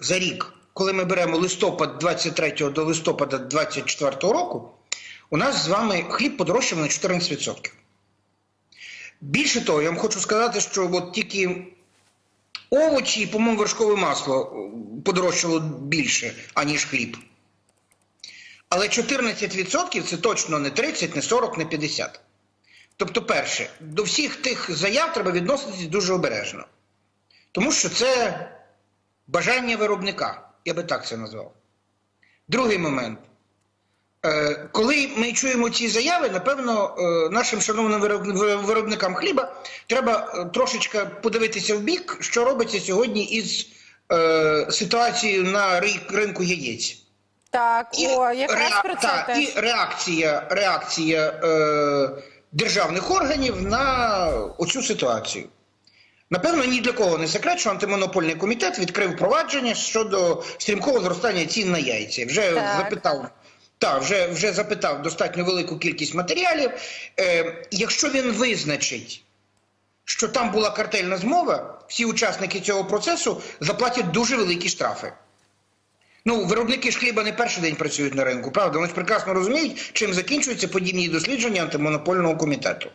за рік, коли ми беремо листопад 23 до листопада 24 року, у нас з вами хліб подорожчав на 14%. Більше того, я вам хочу сказати, що от тільки овочі і, по-моєму, вершкове масло е, подорожчало більше, аніж хліб. Але 14% це точно не 30, не 40, не 50. Тобто, перше, до всіх тих заяв треба відноситись дуже обережно. Тому що це бажання виробника, я би так це назвав. Другий момент. Е, Коли ми чуємо ці заяви, напевно, е, нашим шановним вироб- виробникам хліба треба е, трошечки подивитися в бік, що робиться сьогодні із ситуацією на ри- ринку яєць. Так, о, якраз ре- про це та, теж. і реакція, реакція е, державних органів на оцю ситуацію. Напевно, ні для кого не секрет, що антимонопольний комітет відкрив провадження щодо стрімкого зростання цін на яйця. Вже Так. запитав. Так, вже, вже запитав достатньо велику кількість матеріалів. Е, якщо він визначить, що там була картельна змова, всі учасники цього процесу заплатять дуже великі штрафи. Ну, виробники ж хліба не перший день працюють на ринку, правда? Вони ж прекрасно розуміють, чим закінчуються подібні дослідження антимонопольного комітету.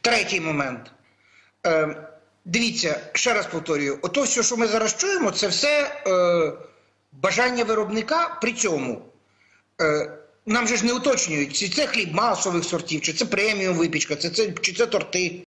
Третій момент. Е, дивіться, ще раз повторюю: ото все, що ми зараз чуємо, це все е, бажання виробника. При цьому е, нам же ж не уточнюють, чи це хліб масових сортів, чи це преміум випічка, чи це, чи це торти.